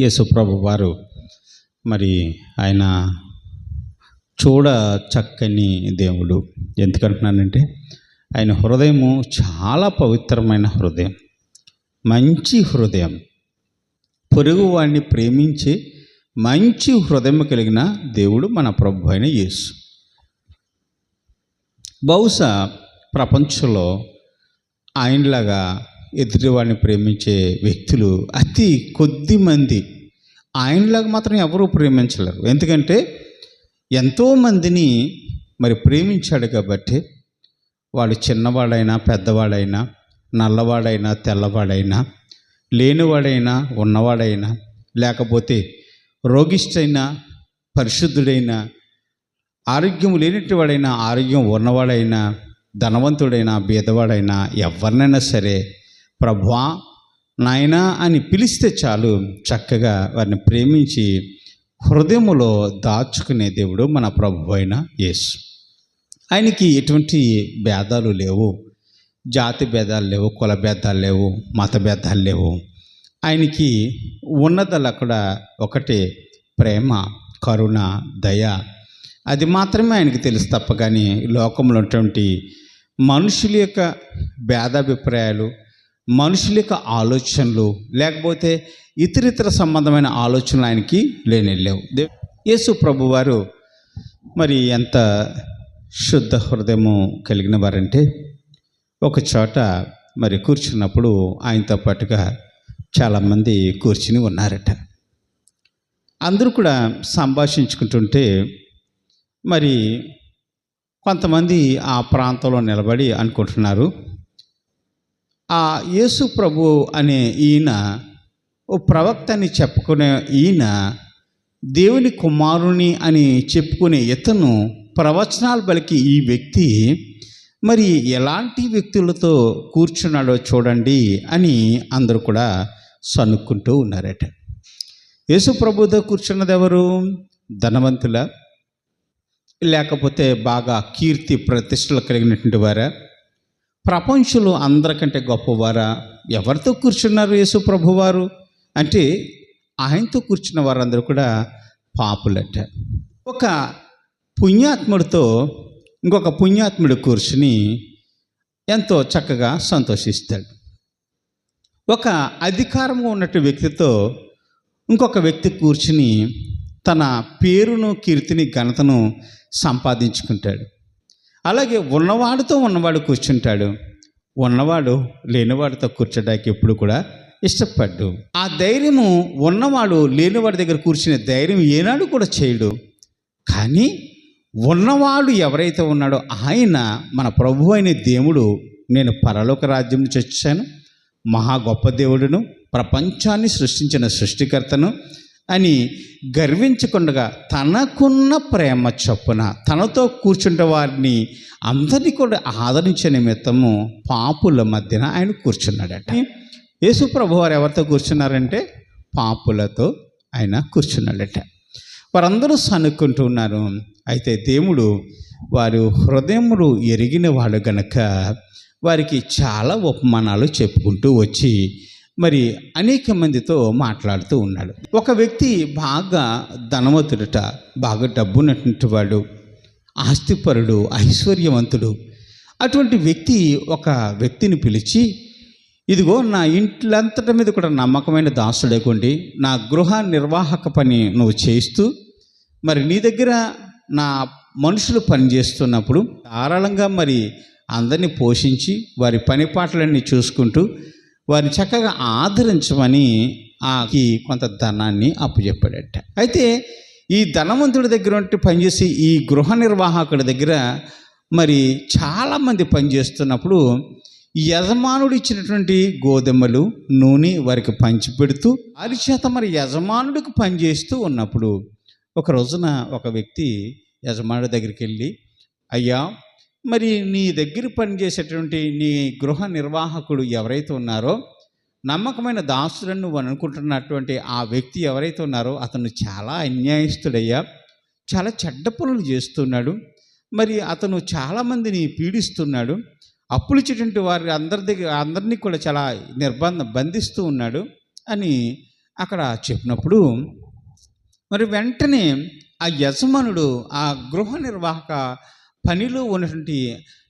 యేసుప్రభు వారు మరి ఆయన చూడ చక్కని దేవుడు. ఎందుకంటున్నానంటే ఆయన హృదయము చాలా పవిత్రమైన హృదయం. మంచి హృదయం. పొరుగు వాడిని ప్రేమించి మంచి హృదయం కలిగిన దేవుడు మన ప్రభు అయిన యేసు. బహుశా ప్రపంచంలో ఆయనలాగా ఎదుటివాడిని ప్రేమించే వ్యక్తులు అతి కొద్ది మంది. ఆయనలాగా మాత్రం ఎవరూ ప్రేమించలేరు. ఎందుకంటే ఎంతోమందిని మరి ప్రేమించాడు కాబట్టి వాడు చిన్నవాడైనా పెద్దవాడైనా నల్లవాడైనా తెల్లవాడైనా లేనివాడైనా ఉన్నవాడైనా లేకపోతే రోగిష్టైనా పరిశుద్ధుడైనా ఆరోగ్యం లేనిటివాడైనా ఆరోగ్యం ఉన్నవాడైనా ధనవంతుడైనా బీదవాడైనా ఎవరినైనా సరే ప్రభువా నాయనా అని పిలిస్తే చాలు. చక్కగా వారిని ప్రేమించి హృదయములో దాచుకునే దేవుడు మన ప్రభు అయిన యేసు. ఆయనకి ఎటువంటి భేదాలు లేవు. జాతి భేదాలు లేవు కుల భేదాలు లేవు మత భేదాలు లేవు. ఆయనకి ఉన్నదలు అక్కడ ఒకటే ప్రేమ కరుణ దయ. అది మాత్రమే ఆయనకి తెలుసు తప్ప కానీ లోకంలో ఉన్నటువంటి మనుషుల యొక్క భేదాభిప్రాయాలు మనుషుల యొక్క ఆలోచనలు లేకపోతే ఇతరితర సంబంధమైన ఆలోచనలు ఆయనకి లేని లేవు యేసు ప్రభు వారు మరి ఎంత శుద్ధ హృదయము కలిగిన వారంటే ఒక చోట మరి కూర్చున్నప్పుడు ఆయనతో పాటుగా చాలామంది కూర్చుని ఉన్నారట. అందరూ కూడా సంభాషించుకుంటుంటే మరి కొంతమంది ఆ ప్రాంతంలో నిలబడి అనుకుంటున్నారు. ఆ యేసు ప్రభు అనే ఈయన ఓ ప్రవక్త అని చెప్పుకునే ఈయన దేవుని కుమారుని అని చెప్పుకునే ఇతను ప్రవచనాలు బలికి ఈ వ్యక్తి మరి ఎలాంటి వ్యక్తులతో కూర్చున్నాడో చూడండి అని అందరూ కూడా సనుక్కుంటూ ఉన్నారట. యేసు ప్రభుతో కూర్చున్నది ఎవరు ధనవంతుల లేకపోతే బాగా కీర్తి ప్రతిష్టలు కలిగినటువంటి వారా? ప్రపంచంలో అందరికంటే గొప్పవారా? ఎవరితో కూర్చున్నారు యేసు ప్రభువారు? అంటే ఆయనతో కూర్చున్న వారందరూ కూడా పాపులట. ఒక పుణ్యాత్ముడితో ఇంకొక పుణ్యాత్ముడు కూర్చుని ఎంతో చక్కగా సంతోషిస్తాడు. ఒక అధికారంగా ఉన్నట్టు వ్యక్తితో ఇంకొక వ్యక్తి కూర్చుని తన పేరును కీర్తిని ఘనతను సంపాదించుకుంటాడు. అలాగే ఉన్నవాడితో ఉన్నవాడు కూర్చుంటాడు. ఉన్నవాడు లేనివాడితో కూర్చోడానికి ఎప్పుడు కూడా ఇష్టపడ్డు. ఆ ధైర్యము ఉన్నవాడు లేనివాడి దగ్గర కూర్చునే ధైర్యం ఏనాడు కూడా చేయడు. కానీ ఉన్నవాడు ఎవరైతే ఉన్నాడో ఆయన మన ప్రభు అయిన దేవుడు నేను పరలోక రాజ్యం నుంచి వచ్చాను మహా గొప్ప దేవుడును ప్రపంచాన్ని సృష్టించిన సృష్టికర్తను అని గర్వించకుండా తనకున్న ప్రేమ చొప్పున తనతో కూర్చుంటే వారిని అందరినీ కూడా ఆదరించే నిమిత్తము పాపుల మధ్యన ఆయన కూర్చున్నాడట. యేసు ప్రభు వారు ఎవరితో కూర్చున్నారంటే పాపులతో ఆయన కూర్చున్నాడట. వారందరూ సనుక్కుంటూ ఉన్నారు. అయితే దేవుడు వారు హృదయములు ఎరిగిన వాడు గనక వారికి చాలా ఉపమానాలు చెప్పుకుంటూ వచ్చి మరి అనేక మందితో మాట్లాడుతూ ఉన్నాడు. ఒక వ్యక్తి బాగా ధనవంతుడట బాగా డబ్బున్నటువంటి వాడు ఆస్తిపరుడు ఐశ్వర్యవంతుడు. అటువంటి వ్యక్తి ఒక వ్యక్తిని పిలిచి ఇదిగో నా ఇంట్లంతటి మీద కూడా నమ్మకమైన దాసుడేకోండి నా గృహ నిర్వాహక పని నువ్వు చేస్తూ మరి నీ దగ్గర నా మనుషులు పనిచేస్తున్నప్పుడు ధారాళంగా మరి అందరినీ పోషించి వారి పని పాటలన్నీ చూసుకుంటూ వారిని చక్కగా ఆదరించమని ఆకి కొంత ధనాన్ని అప్పచెప్పాడట. అయితే ఈ ధనవంతుడి దగ్గర ఉంటే పనిచేసి ఈ గృహ నిర్వాహకుడి దగ్గర మరి చాలామంది పనిచేస్తున్నప్పుడు యజమానుడు ఇచ్చినటువంటి గోధుమలు నూనె వారికి పంచిపెడుతూ వారి చేత మరి యజమానుడికి పనిచేస్తూ ఉన్నప్పుడు ఒక రోజున ఒక వ్యక్తి యజమానుడి దగ్గరికి వెళ్ళి అయ్యా మరి నీ దగ్గర పనిచేసేటువంటి నీ గృహ నిర్వాహకుడు ఎవరైతే ఉన్నారో నమ్మకమైన దాసులను నువ్వు అనుకుంటున్నటువంటి ఆ వ్యక్తి ఎవరైతే ఉన్నారో అతను చాలా అన్యాయస్తుడయ్యా. చాలా చెడ్డ పనులు చేస్తున్నాడు. మరి అతను చాలామందిని పీడిస్తున్నాడు. అప్పులు ఇచ్చేటువంటి వారి అందరి దగ్గర అందరినీ కూడా చాలా నిర్బంధ బంధిస్తూ ఉన్నాడు అని అక్కడ చెప్పినప్పుడు మరి వెంటనే ఆ యజమానుడు ఆ గృహ నిర్వాహక పనిలో ఉన్నటువంటి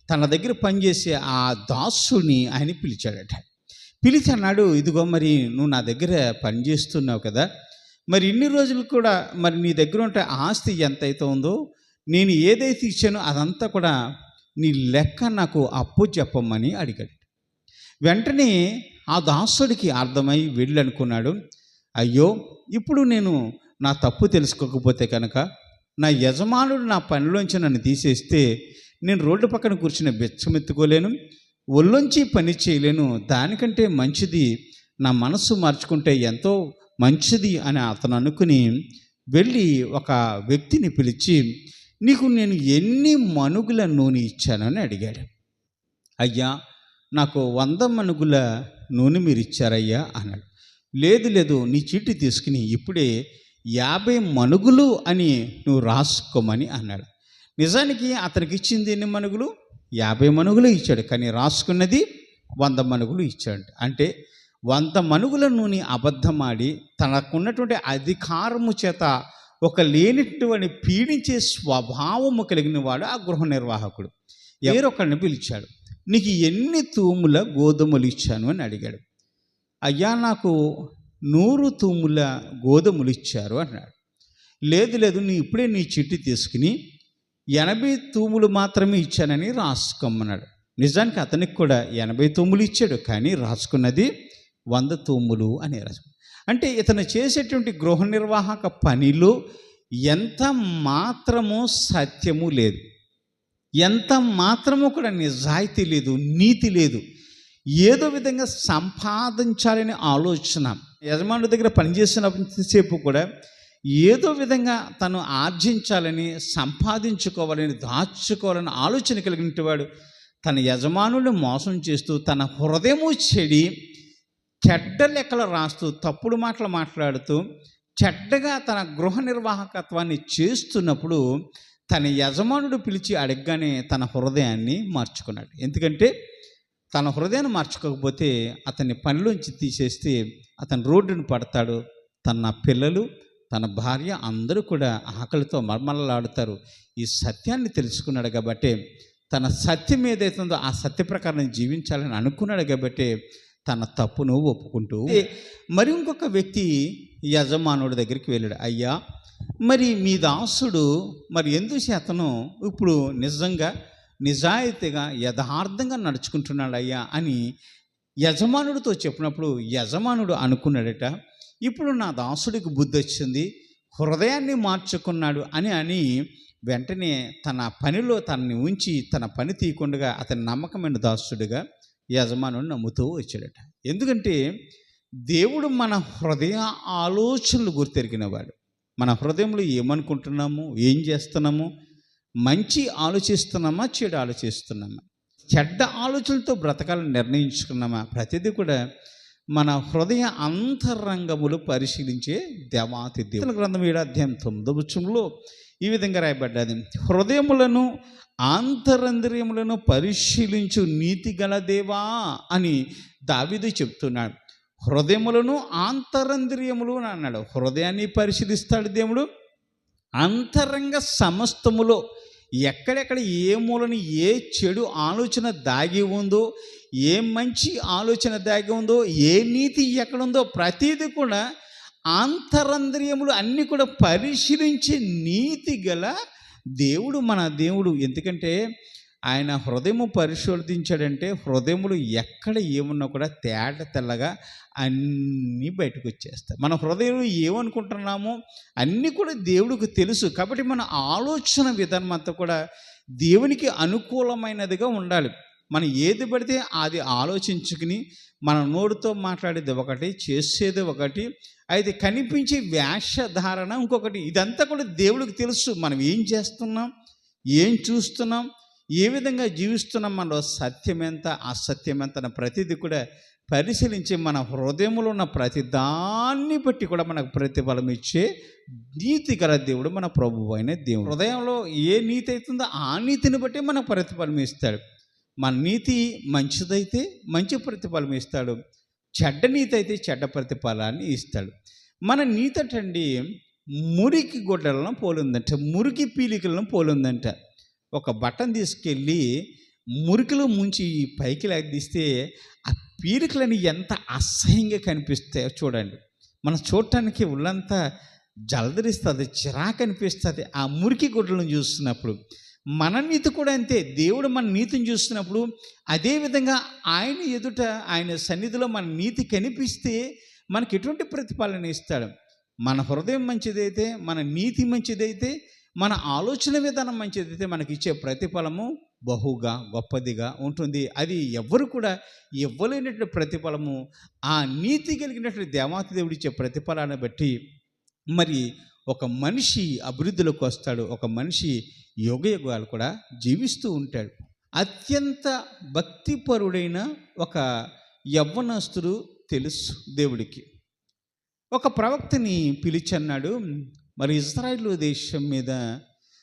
తన దగ్గర పనిచేసే ఆ దాసుని ఆయన పిలిచాడట. పిలిచి అన్నాడు ఇదిగో మరి నువ్వు నా దగ్గర పనిచేస్తున్నావు కదా మరి ఇన్ని రోజులు కూడా మరి నీ దగ్గర ఉంటే ఆస్తి ఎంత అయితే ఉందో నేను ఏదైతే ఇచ్చానో అదంతా కూడా నీ లెక్క నాకు అప్పు చెప్పమని అడిగాడు. వెంటనే ఆ దాసుడికి అర్థమై వెళ్ళనుకున్నాడు అయ్యో ఇప్పుడు నేను నా తప్పు తెలుసుకోకపోతే కనుక నా యజమానుడు నా పనిలోంచి నన్ను తీసేస్తే నేను రోడ్డు పక్కన కూర్చుని బెచ్చమెత్తుకోలేను ఒళ్ళొంచి పని చేయలేను. దానికంటే మంచిది నా మనస్సు మార్చుకుంటే ఎంతో మంచిది అని అతను అనుకుని వెళ్ళి ఒక వ్యక్తిని పిలిచి నీకు నేను ఎన్ని మనుగుల నూనె ఇచ్చానని అడిగాడు. అయ్యా నాకు వంద మనుగుల నూనె మీరు ఇచ్చారయ్యా అన్నాడు. లేదు లేదు నీ చీటి తీసుకుని ఇప్పుడే యాభై మనుగులు అని నువ్వు రాసుకోమని అన్నాడు. నిజానికి అతనికి ఇచ్చింది ఎన్ని మనుగులు? యాభై మనుగులు ఇచ్చాడు. కానీ రాసుకున్నది వంద మనుగులు ఇచ్చాడు అంటే వంద మనుగుల నూనె అబద్ధమాడి తనకున్నటువంటి అధికారము చేత ఒక లేనిటువంటి పీడించే స్వభావము కలిగిన వాడు ఆ గృహ నిర్వాహకుడు. వేరొకరిని పిలిచాడు. నీకు ఎన్ని తూముల గోధుమలు ఇచ్చాను అని అడిగాడు. అయ్యా నాకు నూరు తూముల గోధుమలు ఇచ్చారు అన్నాడు. లేదు లేదు నీ ఇప్పుడే నీ చిట్టి తీసుకుని ఎనభై తూములు మాత్రమే ఇచ్చానని రాసుకోమన్నాడు. నిజానికి అతనికి కూడా ఎనభై తూములు ఇచ్చాడు కానీ రాసుకున్నది వంద తూములు అని రాసు. అంటే ఇతను చేసేటువంటి గృహ నిర్వాహక పనిలో ఎంత మాత్రమో సత్యము లేదు. ఎంత మాత్రము కూడా నిజాయితీ లేదు నీతి లేదు. ఏదో విధంగా సంపాదించాలనే ఆలోచన. యజమానుడి దగ్గర పనిచేసినంతసేపు కూడా ఏదో విధంగా తను ఆర్జించాలని సంపాదించుకోవాలని దాచుకోవాలని ఆలోచన కలిగిన వాడు తన యజమానుడిని మోసం చేస్తూ తన హృదయము చెడి చెడ్డ లెక్కలు రాస్తూ తప్పుడు మాటలు మాట్లాడుతూ చెడ్డగా తన గృహ నిర్వాహకత్వాన్ని చేస్తున్నప్పుడు తన యజమానుడు పిలిచి అడగగానే తన హృదయాన్ని మార్చుకున్నాడు. ఎందుకంటే తన హృదయాన్ని మార్చుకోకపోతే అతన్ని పనిలోంచి తీసేస్తే అతను రోడ్డును పడతాడు. తన పిల్లలు తన భార్య అందరూ కూడా ఆకలితో మర్మలలాడుతారు. ఈ సత్యాన్ని తెలుసుకున్నాడు కాబట్టి తన సత్యం ఏదైతుందో ఆ సత్య ప్రకారం జీవించాలని అనుకున్నాడు కాబట్టి తన తప్పును ఒప్పుకుంటూ మరి ఇంకొక వ్యక్తి యజమానుడి దగ్గరికి వెళ్ళాడు. అయ్యా మరి మీ దాసుడు మరి ఎందుచేతను ఇప్పుడు నిజంగా నిజాయితీగా యథార్థంగా నడుచుకుంటున్నాడు అయ్యా అని యజమానుడితో చెప్పినప్పుడు యజమానుడు అనుకున్నాడట ఇప్పుడు నా దాసుడికి బుద్ధి వచ్చింది హృదయాన్ని మార్చుకున్నాడు అని అని వెంటనే తన పనిలో తనని ఉంచి తన పని తీయకుండా అతని నమ్మకమైన దాసుడిగా యజమానుడు నమ్ముతూ వచ్చాడట. ఎందుకంటే దేవుడు మన హృదయ ఆలోచనలు గుర్తెరిగినవాడు. మన హృదయంలో ఏమనుకుంటున్నాము ఏం చేస్తున్నాము మంచి ఆలోచిస్తున్నామా చెడు ఆలోచిస్తున్నామా? చెడ్డ ఆలోచనలతో బ్రతకాలని నిర్ణయించుకున్నామా? ప్రతిదీ కూడా మన హృదయ అంతరంగములు పరిశీలించే దేవాతి దేవుల గ్రంథం ఏడాధ్యాయం తొమ్మిదో వచ్చంలో ఈ విధంగా రాయబడ్డది. హృదయములను ఆంతరంద్రియములను పరిశీలించు నీతి గల దేవా అని దావిదు చెప్తున్నాడు. హృదయములను ఆంతరంద్రియములు అన్నాడు. హృదయాన్ని పరిశీలిస్తాడు దేవుడు. అంతరంగ సమస్తములో ఎక్కడెక్కడ ఏ మూలని ఏ చెడు ఆలోచన దాగి ఉందో ఏ మంచి ఆలోచన దాగి ఉందో ఏ నీతి ఎక్కడుందో ప్రతిదీ కూడా ఆంతరంద్రియములు అన్నీ కూడా పరిశీలించే నీతి గల దేవుడు మన దేవుడు. ఎందుకంటే ఆయన హృదయము పరిశోధించాడంటే హృదయములు ఎక్కడ ఏమున్నా కూడా తేట తెల్లగా అన్నీ బయటకు వచ్చేస్తాయి. మన హృదయం ఏమనుకుంటున్నామో అన్నీ కూడా దేవుడికి తెలుసు. కాబట్టి మన ఆలోచన విధానం అంతా కూడా దేవునికి అనుకూలమైనదిగా ఉండాలి. మనం ఏది పడితే అది ఆలోచించుకుని మన నోటితో మాట్లాడేది ఒకటి చేసేది ఒకటి అయితే కనిపించే వేషధారణ ఇంకొకటి. ఇదంతా కూడా దేవుడికి తెలుసు. మనం ఏం చేస్తున్నాం? ఏం చూస్తున్నాం? ఏ విధంగా జీవిస్తున్నాం మనలో సత్యం ఎంత అసత్యం ఎంత అన్న ప్రతిదీ కూడా పరిశీలించి మన హృదయంలో ఉన్న ప్రతి దాన్ని బట్టి కూడా మనకు ప్రతిఫలం ఇచ్చే నీతి గల దేవుడు మన ప్రభువు అయిన దేవుడు. హృదయంలో ఏ నీతి అవుతుందో ఆ నీతిని బట్టి మనకు ప్రతిఫలం ఇస్తాడు. మన నీతి మంచిదైతే మంచి ప్రతిఫలం ఇస్తాడు. చెడ్డ నీతి అయితే చెడ్డ ప్రతిఫలాన్ని ఇస్తాడు. మన నీతి మురికి గుడ్డలను పోలుందంట మురికి పీలికలను పోలుందంట. ఒక బట్టను తీసుకెళ్ళి మురికిలో ముంచి పైకి లాగదీస్తే ఆ పీలికలని ఎంత అసహ్యంగా కనిపిస్తాయో చూడండి. మనం చూడటానికి ఒళ్ళంతా జలదరిస్తుంది చిరాకు అనిపిస్తుంది ఆ మురికి గుడ్డలను చూస్తున్నప్పుడు. మన నీతి కూడా అంతే. దేవుడు మన నీతిని చూస్తున్నప్పుడు అదేవిధంగా ఆయన ఎదుట ఆయన సన్నిధిలో మన నీతి కనిపిస్తే మనకి ఎటువంటి ప్రతిఫలన ఇస్తాడు మన హృదయం మంచిదైతే మన నీతి మంచిదైతే మన ఆలోచన విధానం మంచిదైతే మనకి ఇచ్చే ప్రతిఫలము బహుగా గొప్పదిగా ఉంటుంది. అది ఎవరు కూడా ఇవ్వలేనటువంటి ప్రతిఫలము ఆ నీతి కలిగినటువంటి దేవాతి దేవుడు ఇచ్చే ప్రతిఫలాన్ని బట్టి మరి ఒక మనిషి అభివృద్ధిలోకి వస్తాడు. ఒక మనిషి యుగ యుగాలు కూడా జీవిస్తూ ఉంటాడు. అత్యంత భక్తిపరుడైన ఒక యవ్వనస్తుడు తెలుసు దేవుడికి. ఒక ప్రవక్తని పిలిచన్నాడు మరి ఇజ్రాయిల్ దేశం మీద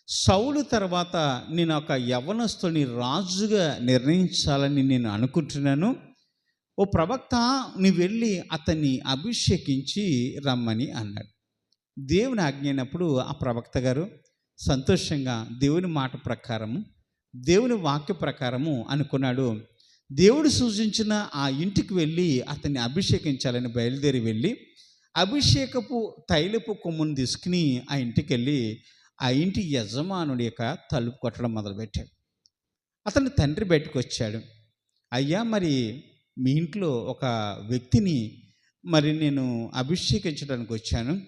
సౌలు తర్వాత నేను ఒక యవ్వనస్తుని రాజుగా నిర్ణయించాలని నేను అనుకుంటున్నాను. ఓ ప్రవక్త నీ వెళ్ళి అతన్ని అభిషేకించి రమ్మని అన్నాడు. దేవుని ఆజ్ఞైనప్పుడు ఆ ప్రవక్త గారు సంతోషంగా దేవుని మాట ప్రకారము దేవుని వాక్య ప్రకారము అనుకున్నాడు. దేవుడు సూచించిన ఆ ఇంటికి వెళ్ళి అతన్ని అభిషేకించాలని బయలుదేరి వెళ్ళి అభిషేకపు తైలపు కొమ్మును తీసుకుని ఆ ఇంటికి వెళ్ళి ఆ ఇంటి యజమానుడి యొక్క తలుపు కొట్టడం మొదలుపెట్టాడు. అతని తండ్రి బయటకు వచ్చాడు. అయ్యా మరి మీ ఇంట్లో ఒక వ్యక్తిని మరి నేను అభిషేకించడానికి వచ్చాను.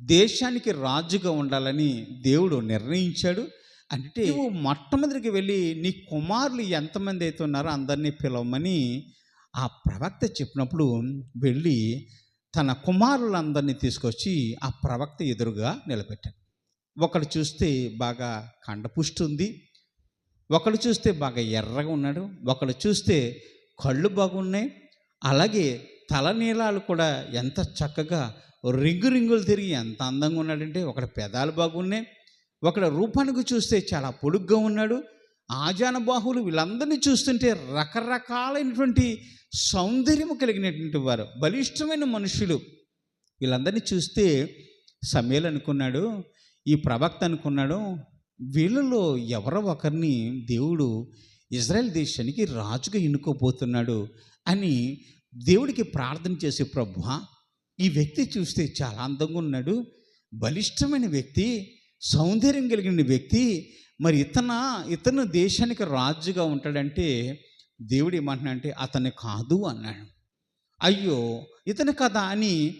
దేశానికి రాజుగా ఉండాలని దేవుడు నిర్ణయించాడు. అంటే నువ్వు మొట్టమొదటికి వెళ్ళి నీ కుమారులు ఎంతమంది అయితే ఉన్నారో అందరినీ పిలవమని ఆ ప్రవక్త చెప్పినప్పుడు వెళ్ళి తన కుమారులందరినీ తీసుకొచ్చి ఆ ప్రవక్త ఎదురుగా నిలబెట్టాడు. ఒకడు చూస్తే బాగా కండపుష్టి ఉంది ఒకడు చూస్తే బాగా ఎర్రగా ఉన్నాడు ఒకడు చూస్తే కళ్ళు బాగున్నాయి అలాగే తలనీలాలు కూడా ఎంత చక్కగా రింగు రింగులు తిరిగి ఎంత అందంగా ఉన్నాడంటే ఒకడు పెదాలు బాగున్నాయి ఒకడు రూపానికి చూస్తే చాలా పొడుగ్గా ఉన్నాడు ఆజానబాహులు వీళ్ళందరినీ చూస్తుంటే రకరకాలైనటువంటి సౌందర్యము కలిగినటువంటి వారు బలిష్టమైన మనుషులు. వీళ్ళందరినీ చూస్తే సమయలు అనుకున్నాడు ఈ ప్రవక్త అనుకున్నాడు వీళ్ళలో ఎవరో ఒకరిని దేవుడు ఇజ్రాయెల్ దేశానికి రాజుగా ఎన్నుకోబోతున్నాడు అని దేవుడికి ప్రార్థన చేసే ప్రభు ఈ వ్యక్తి చూస్తే చాలా అందంగా ఉన్నాడు బలిష్టమైన వ్యక్తి సౌందర్యం కలిగిన వ్యక్తి మరి ఇతన ఇతను దేశానికి రాజుగా ఉంటాడంటే దేవుడు ఏమంటున్నా అంటే అతను కాదు అన్నాడు. అయ్యో ఇతను కదా అని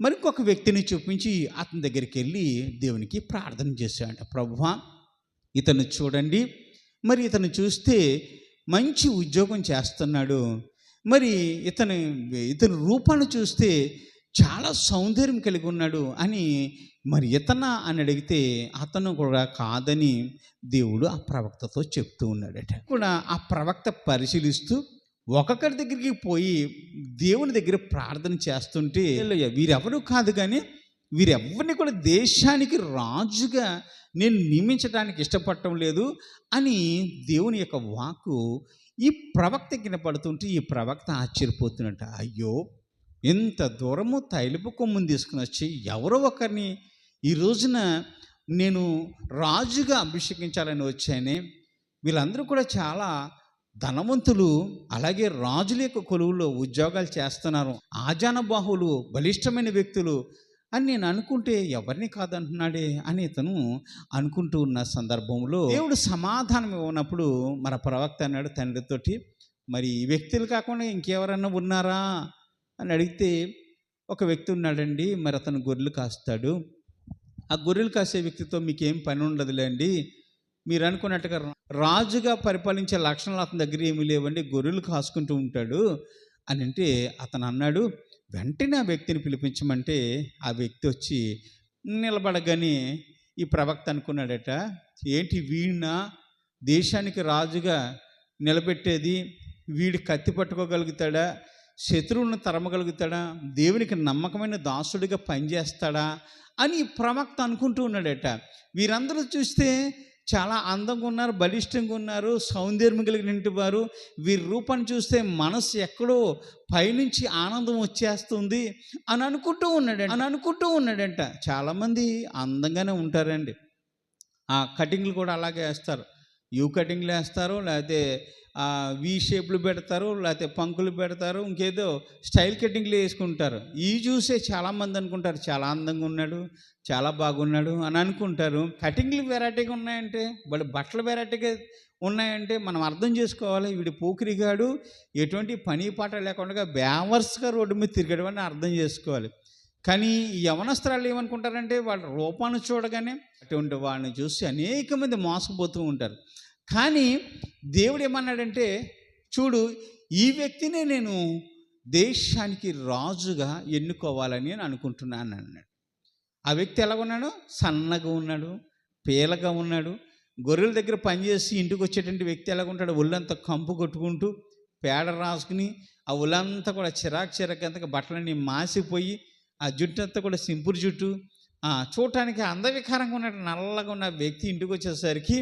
మరికొక వ్యక్తిని చూపించి అతని దగ్గరికి వెళ్ళి దేవునికి ప్రార్థన చేశాడంట. ప్రభువా ఇతను చూడండి. మరి ఇతను చూస్తే మంచి ఉద్యోగం చేస్తున్నాడు. మరి ఇతను ఇతని రూపాన్ని చూస్తే చాలా సౌందర్యం కలిగి ఉన్నాడు అని మరి ఇతన అని అడిగితే అతను కూడా కాదని దేవుడు ఆ ప్రవక్తతో చెప్తూ ఉన్నాడట. కూడా ఆ ప్రవక్త పరిశీలిస్తూ ఒక్కొక్కరి దగ్గరికి పోయి దేవుని దగ్గర ప్రార్థన చేస్తుంటే "హల్లెలూయా, వీరెవరు కాదు కానీ వీరెవరిని కూడా దేశానికి రాజుగా నేను నియమించడానికి ఇష్టపడటం లేదు అని దేవుని యొక్క వాకు ఈ ప్రవక్త కింద ఈ ప్రవక్త ఆశ్చర్యపోతున్నట అయ్యో ఇంత దూరము తైలుపు కొమ్ముని తీసుకుని వచ్చి ఎవరో ఒకరిని ఈ రోజున నేను రాజుగా అభిషేకించాలని వచ్చానే వీళ్ళందరూ కూడా చాలా ధనవంతులు అలాగే రాజుల యొక్క కొలువులో ఉద్యోగాలు చేస్తున్నారు ఆజానబాహులు బలిష్టమైన వ్యక్తులు అని నేను అనుకుంటే ఎవరిని కాదంటున్నాడే అని ఇతను అనుకుంటూ ఉన్న సందర్భంలో దేవుడు సమాధానం ఇవ్వనప్పుడు మన ప్రవక్త అన్నాడు తండ్రితోటి మరి ఈ వ్యక్తులు కాకుండా ఇంకెవరన్నా ఉన్నారా? అని అడిగితే ఒక వ్యక్తి ఉన్నాడండి మరి అతను గొర్రెలు కాస్తాడు. ఆ గొర్రెలు కాసే వ్యక్తితో మీకేం పని ఉండదులేండి మీరు అనుకున్నట్టుగా రాజుగా పరిపాలించే లక్షణాలు అతని దగ్గర ఏమీ లేవండి గొర్రెలు కాసుకుంటూ ఉంటాడు అని అంటే అతను అన్నాడు వెంటనే ఆ వ్యక్తిని పిలిపించమంటే ఆ వ్యక్తి వచ్చి నిలబడగానే ఈ ప్రవక్త అనుకున్నాడట ఏంటి వీణ దేశానికి రాజుగా నిలబెట్టేది వీడి కత్తి పట్టుకోగలుగుతాడా? శత్రువులను తరమగలుగుతాడా? దేవునికి నమ్మకమైన దాసుడిగా పనిచేస్తాడా? అని ప్రవక్త అనుకుంటూ ఉన్నాడట. వీరందరూ చూస్తే చాలా అందంగా ఉన్నారు బలిష్టంగా ఉన్నారు సౌందర్యం కలిగిన వారు. వీరి రూపాన్ని చూస్తే మనసు ఎక్కడో పైనుంచి ఆనందం వచ్చేస్తుంది అని అనుకుంటూ ఉన్నాడు అని అనుకుంటూ ఉన్నాడంట. చాలామంది అందంగానే ఉంటారండి. ఆ కటింగ్లు కూడా అలాగే వేస్తారు. యూ కటింగ్లు వేస్తారు లేకపోతే వి షేప్లు పెడతారు లేకపోతే పంకులు పెడతారు ఇంకేదో స్టైల్ కటింగ్లు వేసుకుంటారు. ఈ చూసే చాలామంది అనుకుంటారు చాలా అందంగా ఉన్నాడు చాలా బాగున్నాడు అని అనుకుంటారు. కటింగ్లు వెరైటీగా ఉన్నాయంటే వాళ్ళు బట్టలు వెరైటీగా ఉన్నాయంటే మనం అర్థం చేసుకోవాలి వీడి పోకిరిగాడు ఎటువంటి పని పాట లేకుండా బ్యావర్స్గా రోడ్డు మీద తిరిగాడు అని అర్థం చేసుకోవాలి. కానీ యవనస్త్రాలు ఏమనుకుంటారంటే వాళ్ళ రూపాన్ని చూడగానే అటువంటి వాళ్ళని చూసి అనేక మంది మోసపోతూ ఉంటారు. కానీ దేవుడు ఏమన్నాడంటే చూడు ఈ వ్యక్తినే నేను దేశానికి రాజుగా ఎన్నుకోవాలని నేను అనుకుంటున్నాను అన్నాడు. ఆ వ్యక్తి ఎలా ఉన్నాడు? సన్నగా ఉన్నాడు పేలగా ఉన్నాడు గొర్రెల దగ్గర పనిచేసి ఇంటికి వచ్చేటువంటి వ్యక్తి ఎలాగ ఉంటాడు? ఒళ్ళంతా కంపు కొట్టుకుంటూ పేడ రాసుకుని ఆ ఒళ్ళంతా కూడా చిరాకు చిరాకు అంతగా బట్టలన్నీ మాసిపోయి ఆ జుట్టు అంతా కూడా సింపురు జుట్టు చూడటానికి అందవికారంగా ఉన్నట్టు నల్లగా ఉన్న వ్యక్తి ఇంటికి వచ్చేసరికి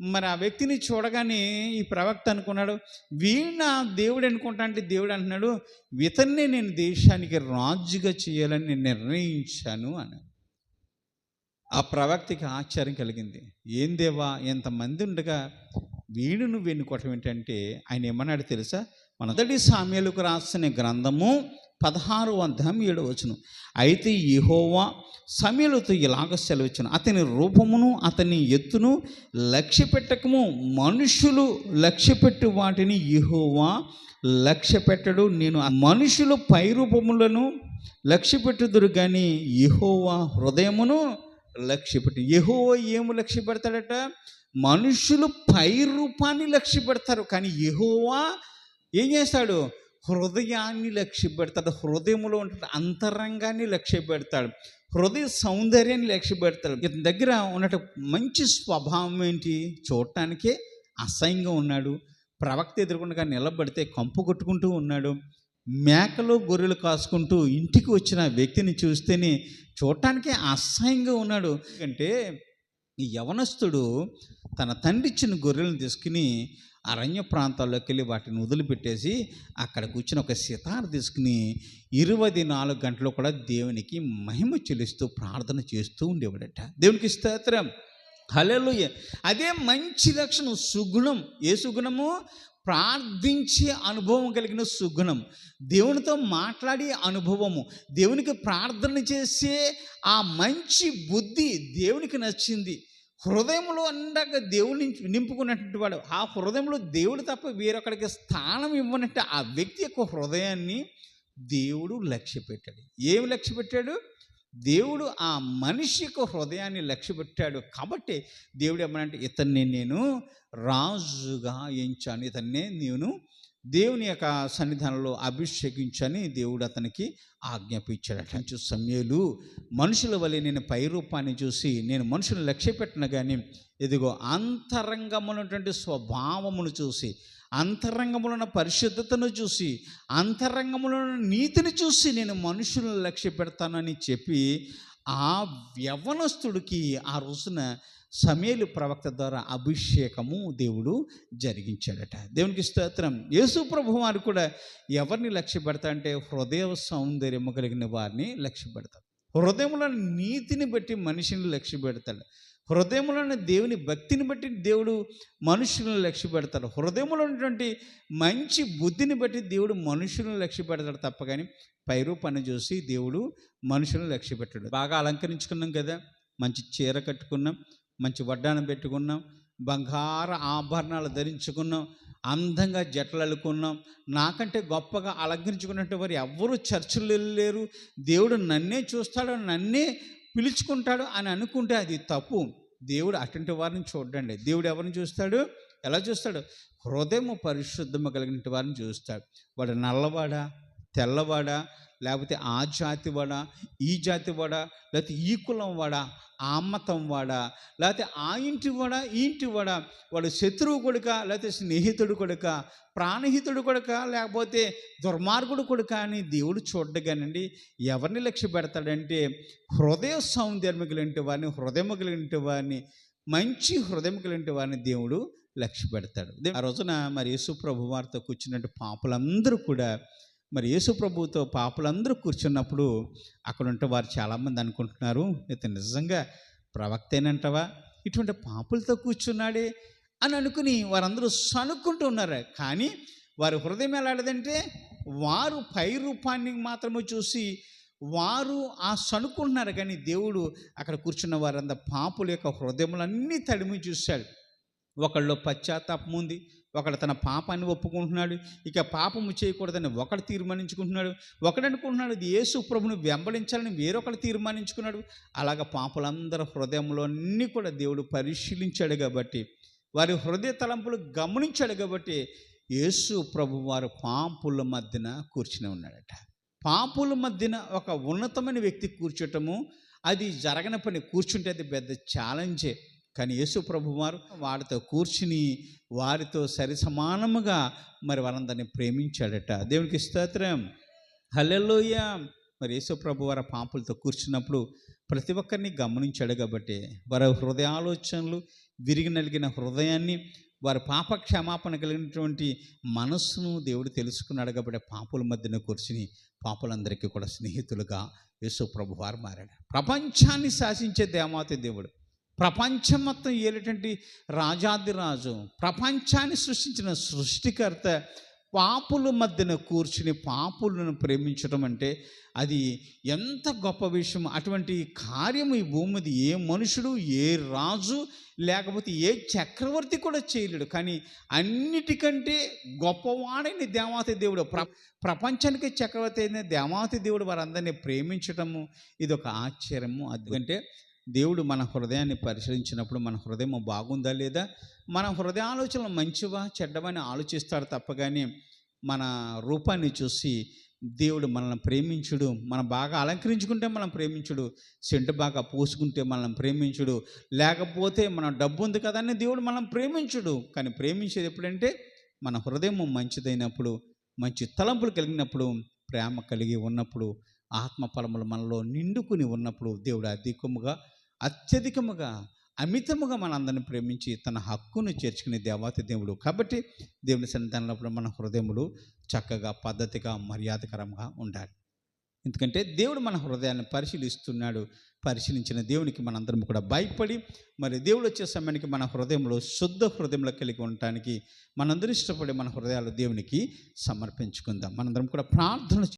మరి ఆ వ్యక్తిని చూడగానే ఈ ప్రవక్త అనుకున్నాడు వీణ దేవుడు అనుకుంటా అంటే దేవుడు అంటున్నాడు ఇతన్నే నేను దేశానికి రాజుగా చేయాలని నేను నిర్ణయించాను అని ఆ ప్రవక్తికి ఆశ్చర్యం కలిగింది. ఏం దేవా ఎంతమంది ఉండగా వీడు నువ్వు ఎన్నుకోవటం ఏంటంటే ఆయన ఏమన్నాడు తెలుసా? మన మొదటి సామ్యాలకు రాసిన గ్రంథము పదహారు అధ్యాయం ఏడు వచ్చును అయితే ఇహోవా సమయలతో ఇలాగ సెలవిచ్చును. అతని రూపమును అతని ఎత్తును లక్ష్య పెట్టకము మనుషులు లక్ష్యపెట్టి వాటిని ఇహోవా లక్ష్య పెట్టడు నేను మనుషులు పై రూపములను లక్ష్య పెట్టుదురు కానీ ఇహోవా హృదయమును లక్ష్య పెట్టు ఎహోవా ఏము లక్ష్య పెడతాడట మనుషులు పై రూపాన్ని లక్ష్య పెడతారు కానీ ఎహోవా ఏం చేస్తాడు? హృదయాన్ని లక్ష్య పెడతాడు హృదయంలో ఉంటే అంతరంగాన్ని లక్ష్య పెడతాడు హృదయ సౌందర్యాన్ని లక్ష్య పెడతాడు ఇతని దగ్గర ఉన్నట్టు మంచి స్వభావం ఏంటి? చూడటానికే అసహ్యంగా ఉన్నాడు ప్రవక్త ఎదుర్కొండగా నిలబడితే కంపు కొట్టుకుంటూ ఉన్నాడు మేకలు గొర్రెలు కాసుకుంటూ ఇంటికి వచ్చిన వ్యక్తిని చూస్తేనే చూడటానికే అసహ్యంగా ఉన్నాడు. ఎందుకంటే ఈ యవనస్తుడు తన తండ్రి ఇచ్చిన గొర్రెలను తీసుకుని అరణ్య ప్రాంతాల్లోకి వెళ్ళి వాటిని వదిలిపెట్టేసి అక్కడ కూర్చుని ఒక సితార్ తీసుకుని ఇరవై నాలుగు గంటలు కూడా దేవునికి మహిమ చెల్లిస్తూ ప్రార్థన చేస్తూ ఉండేవాడట. దేవునికి స్తోత్రం. హల్లెలూయా. అదే మంచి లక్షణం సుగుణం. ఏ సుగుణము? ప్రార్థించే అనుభవం కలిగిన సుగుణం. దేవునితో మాట్లాడే అనుభవము. దేవునికి ప్రార్థన చేసే ఆ మంచి బుద్ధి దేవునికి నచ్చింది. హృదయంలో అందాక దేవుని నింపుకున్నటువంటి వాడు. ఆ హృదయంలో దేవుడు తప్ప వేరొకడికి స్థానం ఇవ్వనట్టు ఆ వ్యక్తి యొక్క హృదయాన్ని దేవుడు లక్ష్య పెట్టాడు ఏమి లక్ష్య పెట్టాడు దేవుడు ఆ మనిషి యొక్క హృదయాన్ని లక్ష్య పెట్టాడు కాబట్టి దేవుడు ఏమనంటే ఇతన్ని నేను రాజుగా ఎంచాను. ఇతన్నే నేను దేవుని యొక్క సన్నిధానంలో అభిషేకించని దేవుడు అతనికి ఆజ్ఞాపించాడట. చూ సమయలు మనుషుల వలె నేను పై రూపాన్ని చూసి నేను మనుషులను లక్ష్య పెట్టిన కానీ ఇదిగో అంతరంగమునటువంటి స్వభావమును చూసి అంతరంగములో ఉన్న పరిశుద్ధతను చూసి అంతరంగములో ఉన్న నీతిని చూసి నేను మనుషులను లక్ష్య పెడతానని చెప్పి ఆ యవనస్తుడికి ఆ రోజున సమేలు ప్రవక్త ద్వారా అభిషేకము దేవుడు జరిగించాడట. దేవునికి స్తోత్రం. యేసు ప్రభు వారు కూడా ఎవరిని లక్ష్య పెడతారంటే హృదయ సౌందర్యము కలిగిన వారిని లక్ష్య పెడతాడు హృదయంలో నీతిని బట్టి మనిషిని లక్ష్య పెడతాడు హృదయంలోని దేవుని భక్తిని బట్టి దేవుడు మనుషులను లక్ష్య పెడతాడు హృదయంలో ఉన్నటువంటి మంచి బుద్ధిని బట్టి దేవుడు మనుషులను లక్ష్య పెడతాడు తప్ప కానీ పైరూపాన్ని చూసి దేవుడు మనుషులను లక్ష్య పెట్టాడు బాగా అలంకరించుకున్నాం కదా? మంచి చీర కట్టుకున్నాం. మంచి వడ్డానం పెట్టుకున్నాం బంగార ఆభరణాలు ధరించుకున్నాం అందంగా జట్లు అల్లుకున్నాం. నాకంటే గొప్పగా అలంకరించుకున్నట్టు వారు ఎవ్వరూ చర్చలు వెళ్ళలేరు దేవుడు నన్నే చూస్తాడు నన్నే పిలుచుకుంటాడు అని అనుకుంటే అది తప్పు. దేవుడు అటువంటి వారిని చూడండి దేవుడు ఎవరిని చూస్తాడు? ఎలా చూస్తాడు? హృదయము పరిశుద్ధము కలిగిన వారిని చూస్తాడు. వాడు నల్లవాడా? తెల్లవాడా? లేకపోతే ఆ జాతి వాడా? ఈ జాతి వాడా? లేకపోతే ఈ కులం వాడా? ఆ మతం వాడా? లేకపోతే ఆ ఇంటి వాడా? ఈ ఇంటి వాడా? వాడు శత్రువు కొడుక లేకపోతే స్నేహితుడు కొడుక ప్రాణహితుడు కొడుక లేకపోతే దుర్మార్గుడు కొడుక అని దేవుడు చూడగానండి ఎవరిని లక్ష్య పెడతాడంటే హృదయ సౌందర్యం కలిగిన వారిని హృదయం కలిగిన వారిని మంచి హృదయం కలిగిన వారిని దేవుడు లక్ష్య పెడతాడు. ఆ రోజున మరి యేసు ప్రభు వారితో కూర్చున్నట్టు పాపులందరూ కూడా మరి యేసు ప్రభువుతో పాపులందరూ కూర్చున్నప్పుడు అక్కడ ఉంటే వారు చాలామంది అనుకుంటున్నారు ఇతను నిజంగా ప్రవక్తేనంటవా? ఇటువంటి పాపులతో కూర్చున్నాడే? అని అనుకుని వారందరూ సనుక్కుంటూ ఉన్నారు. కానీ వారి హృదయం ఎలాంటిదంటే వారు పై రూపాన్ని మాత్రమే చూసి వారు ఆ సనుకుంటున్నారు కానీ దేవుడు అక్కడ కూర్చున్న వారంతా పాపుల యొక్క హృదయములన్నీ తడిమి చూశాడు. ఒకళ్ళు పశ్చాత్తాపం ఉంది ఒకడు తన పాపాన్ని ఒప్పుకుంటున్నాడు ఇక పాపము చేయకూడదని ఒకడు తీర్మానించుకుంటున్నాడు ఒకడు అనుకుంటున్నాడు ఇది యేసు ప్రభుని వెంబడించాలని వేరొకడు తీర్మానించుకున్నాడు. అలాగ పాపులందరి హృదయంలో అన్నీ కూడా దేవుడు పరిశీలించాడు కాబట్టి వారి హృదయ తలంపులు గమనించాడు కాబట్టి యేసు ప్రభు వారు పాపుల మధ్యన కూర్చుని ఉన్నాడట. పాపుల మధ్యన ఒక ఉన్నతమైన వ్యక్తి కూర్చోటము అది జరగని పని కూర్చుంటే అది పెద్ద ఛాలెంజే కానీ యేసు ప్రభు వారు వారితో కూర్చుని వారితో సరి సమానముగా మరి వారందరిని ప్రేమించాడట. దేవునికి స్తోత్రం. హల్లెలూయ. మరి యేసు ప్రభు వారి పాపులతో కూర్చున్నప్పుడు ప్రతి ఒక్కరిని గమనించాడు కాబట్టి వారి హృదయ ఆలోచనలు విరిగి నలిగిన హృదయాన్ని వారి పాప క్షమాపణ కలిగినటువంటి మనస్సును దేవుడు తెలుసుకున్నాడు కాబట్టి పాపుల మధ్యన కూర్చుని పాపులందరికీ కూడా స్నేహితులుగా యేసు ప్రభు వారు మారాడు. ప్రపంచాన్ని శాసించే దేవాతి దేవుడు. ప్రపంచం మొత్తం ఏలేటువంటి రాజాదిరాజు ప్రపంచాన్ని సృష్టించిన సృష్టికర్త పాపుల మధ్యన కూర్చుని పాపులను ప్రేమించడం అంటే అది ఎంత గొప్ప విషయం. అటువంటి కార్యము ఈ భూమిది. ఏ మనుషుడు ఏ రాజు లేకపోతే ఏ చక్రవర్తి కూడా చేయలేడు. కానీ అన్నిటికంటే గొప్పవాడైన దేవాతి దేవుడు ప్ర ప్రపంచానికి చక్రవర్తి అయిన దేవాతి దేవుడు వారందరినీ ప్రేమించటము ఇది ఒక ఆశ్చర్యము. ఎందుకంటే దేవుడు మన హృదయాన్ని పరిశీలించినప్పుడు మన హృదయం బాగుందా లేదా? మన హృదయ ఆలోచనలు మంచివా? చెడ్డవని ఆలోచిస్తాడు తప్ప కానీ మన రూపాన్ని చూసి దేవుడు మనల్ని ప్రేమించుడు మనం బాగా అలంకరించుకుంటే మనం ప్రేమించుడు సెంటు బాగా పూసుకుంటే మనం ప్రేమించుడు లేకపోతే మన డబ్బు ఉంది కదా అని దేవుడు మనం ప్రేమించుడు. కానీ ప్రేమించేది ఎప్పుడంటే మన హృదయం మంచిదైనప్పుడు మంచి తలంపులు కలిగినప్పుడు ప్రేమ కలిగి ఉన్నప్పుడు ఆత్మ ఫలములు మనలో నిండుకుని ఉన్నప్పుడు దేవుడు అధికముగా అత్యధికముగా అమితముగా మనందరిని ప్రేమించి తన హక్కును చేర్చుకునే దేవాతి దేవుడు. కాబట్టి దేవుని సన్నిధానంలో మన హృదయములు చక్కగా పద్ధతిగా మర్యాదకరంగా ఉండాలి. ఎందుకంటే దేవుడు మన హృదయాన్ని పరిశీలిస్తున్నాడు. పరిశీలించిన దేవునికి మనందరం కూడా భయపడి మరి దేవుడు వచ్చే సమయానికి మన హృదయంలో శుద్ధ హృదయంలో కలిగి ఉండటానికి మనందరూ ఇష్టపడి మన హృదయాలు దేవునికి సమర్పించుకుందాం. మనందరం కూడా ప్రార్థన